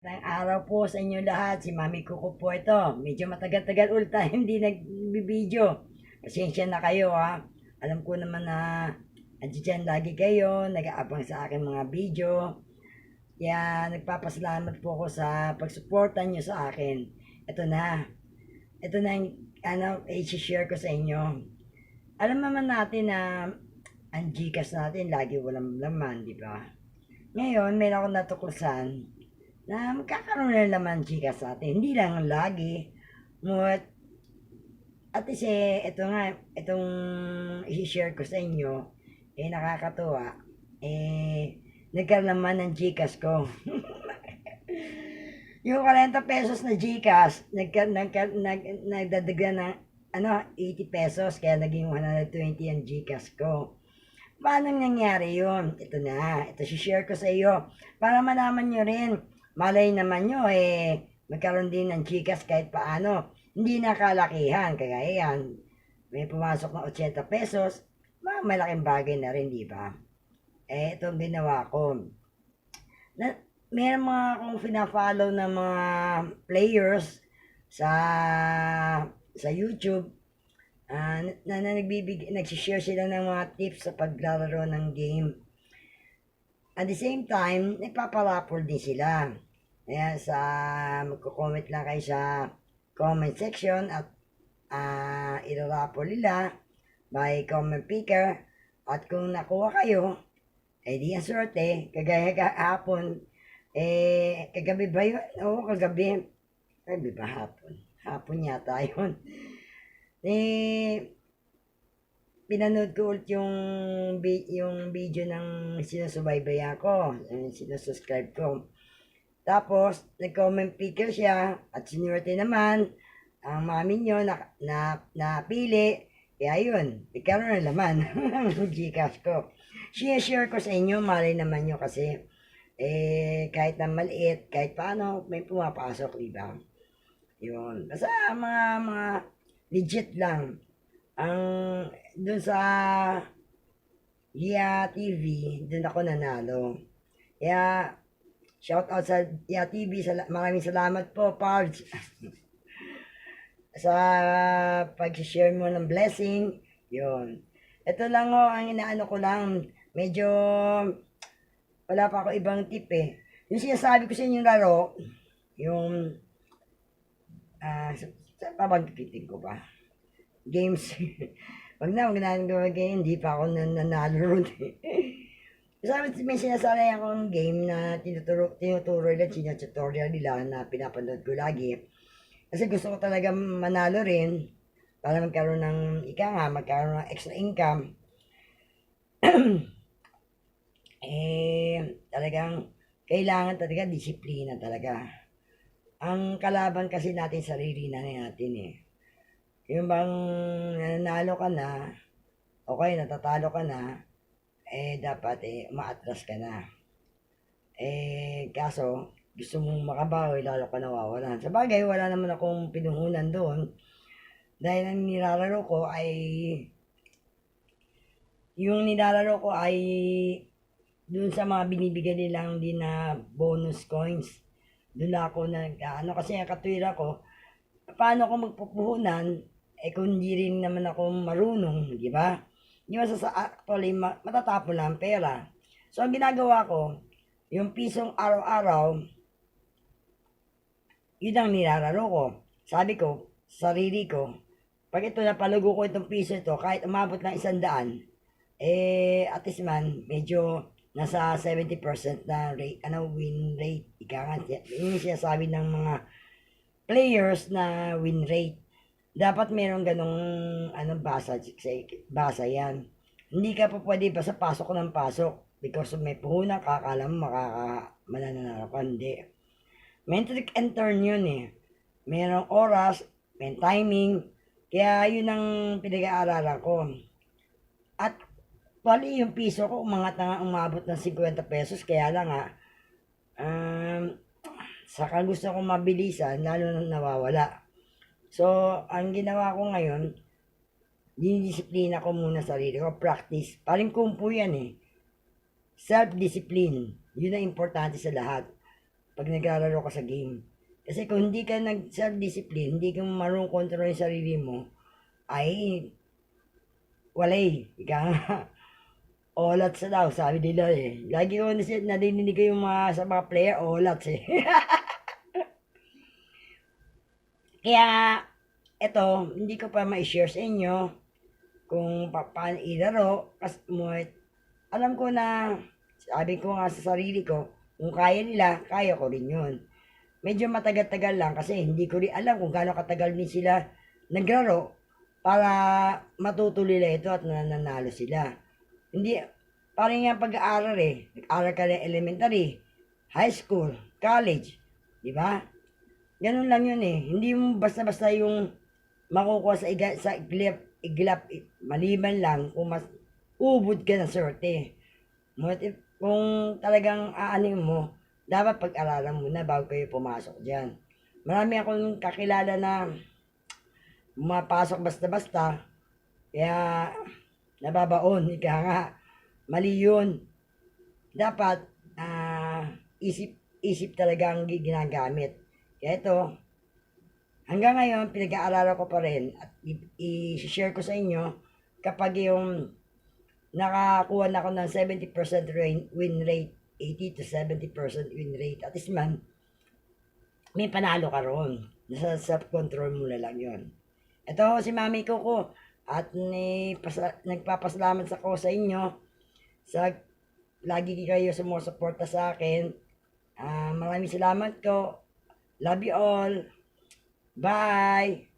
Magandang araw po sa inyo lahat. Si Mami Kuko po ito. Medyo matagal-tagal ulit tayo hindi nagbibideo. Pasensya na kayo ha. Alam ko naman na andyan lagi kayo, nag-aabang sa aking mga video. Kaya nagpapasalamat po ako sa pagsuporta nyo sa akin. Ito na. Ito na yung ano, i-share ko sa inyo. Alam naman natin na ang Gcash natin lagi walang laman, di ba? Ngayon, meron akong natuklasan na magkakaroon na naman chika sa atin. Hindi lang lagi. Ngunit, at least eh, ito nga, itong i-share ko sa inyo, eh nakakatuwa, eh, nagkaroon naman ng Gcash ko. yung 40 pesos na Gcash, nagka, nagka, nag, nagdadagdag ng ano, 80 pesos, kaya naging 120 ang Gcash ko. Paano nangyari yun? Ito na, ito share ko sa iyo para malaman nyo rin malay naman nyo, eh, magkaroon din ng chikas kahit paano. Hindi nakalakihan, kaya yan, may pumasok na 80 pesos, ma- malaking bagay na rin, di ba? Eh, itong ginawa ko. Na, meron mga akong pina-follow na mga players sa sa YouTube ah, na, na nagbibig nagsishare sila ng mga tips sa paglalaro ng game. At the same time, nagpapalapol din sila. Ayan, sa magko-comment lang kayo sa comment section at uh, ilalapol nila by comment picker. At kung nakuha kayo, eh di ang sorte, kagaya kahapon, eh, kagabi ba yun? Oo, kagabi. Kagabi ba hapon? Hapon yata yun. Eh, pinanood ko ulit yung, yung video ng sinusubaybayan ko, yung sinusubscribe ko. Tapos, nag-comment picker siya at sinurte naman ang mami nyo na, na, napili. Kaya yun, ikaroon na laman ang Gcash ko. Share-share ko sa inyo, malay naman nyo kasi eh, kahit na maliit, kahit paano, may pumapasok, di ba? Yun. Basta mga, mga legit lang. Ang, dun sa Gia TV, dun ako nanalo. Kaya, shout out sa Gia TV, sala- maraming salamat po, Pards. sa pag-share mo ng blessing, yun. Ito lang o, ang inaano ko lang, medyo, wala pa ako ibang tip eh. Yung sinasabi ko sa inyong laro, yung, ah, sa, sa pabagkitin ko ba? Games. Wag na, wag na hindi pa ako nan- nanalo ron eh. Sabi, may sinasanay akong game na tinuturo, tinuturo nila, tutorial nila na pinapanood ko lagi. Kasi gusto ko talaga manalo rin para magkaroon ng, ika nga, magkaroon ng extra income. eh, talagang kailangan talaga disiplina talaga. Ang kalaban kasi natin sarili na natin eh. Yung bang nanalo ka na, okay, natatalo ka na, eh dapat eh maatras ka na. Eh kaso, gusto mong makabawi, lalo ka nawawalan. Sa bagay, wala naman akong pinuhunan doon. Dahil ang nilalaro ko ay, yung nilalaro ko ay, doon sa mga binibigyan nilang din na bonus coins. Doon ako nag, ano kasi ang katwira ko, paano ko magpupuhunan, eh kung hindi rin naman ako marunong, di ba? Di ba sa actually, ma- matatapon lang ang pera. So, ang ginagawa ko, yung pisong araw-araw, yun ang nilalaro ko. Sabi ko, sarili ko, pag ito napalugo ko itong piso ito, kahit umabot ng isang daan, eh, at least man, medyo nasa 70% na rate, ano, win rate. Ika nga, yun yung sinasabi ng mga players na win rate. Dapat meron ganong, ano, basa, basa yan. Hindi ka pa pwede basta pasok ng pasok because may puhunan ka, akala mo makaka, mananalo ka, hindi. May trick yun eh. Merong oras, may timing, kaya yun ang pinag-aaralan ko. At Bali, yung piso ko, umangat na nga umabot ng 50 pesos. Kaya lang nga, um, saka gusto ko mabilisan, lalo na nawawala. So, ang ginawa ko ngayon, dinidisiplina ko muna sarili ko, practice. Paling kumpo yan eh. Self-discipline. Yun ang importante sa lahat. pag naglalaro ka sa game. Kasi kung hindi ka nag self-discipline, hindi ka marunong control yung sarili mo, ay walay. Ika nga. Olat sa daw, sabi nila eh. Lagi ko nadidinig ko yung mga sa mga player, olat eh. Kaya, eto, hindi ko pa ma-share sa inyo kung pa paano ilaro. Kasi alam ko na, sabi ko nga sa sarili ko, kung kaya nila, kaya ko rin yun. Medyo matagal-tagal lang kasi hindi ko rin alam kung gaano katagal din sila naglaro para matuto nila ito at nananalo sila. Hindi, parang yung pag-aaral eh. Nag-aaral ka ng elementary, high school, college, di ba? Ganun lang yun eh. Hindi mo basta-basta yung makukuha sa, iga, sa iglap, iglap, maliban lang kung mas ubod ka ng sorte. Ngunit if- Kung talagang aanin mo, dapat pag-aralan mo na bago kayo pumasok dyan. Marami akong kakilala na mapasok basta-basta, kaya nababaon, ika nga, mali yun. Dapat, ah, isip, isip talaga ang ginagamit. Kaya ito, hanggang ngayon, pinag-aaralan ko pa rin at i-share ko sa inyo kapag yung nakakuha na ako ng 70% rain- win rate, 80 to 70% win rate. At least man, may panalo ka ron. Nasa self-control mo na lang yun. Ito si Mami Coco at ni, pasa, nagpapasalamat sa ko sa inyo sa lagi kayo sumusuporta sa akin. Ah, maraming salamat ko. Love you all. Bye!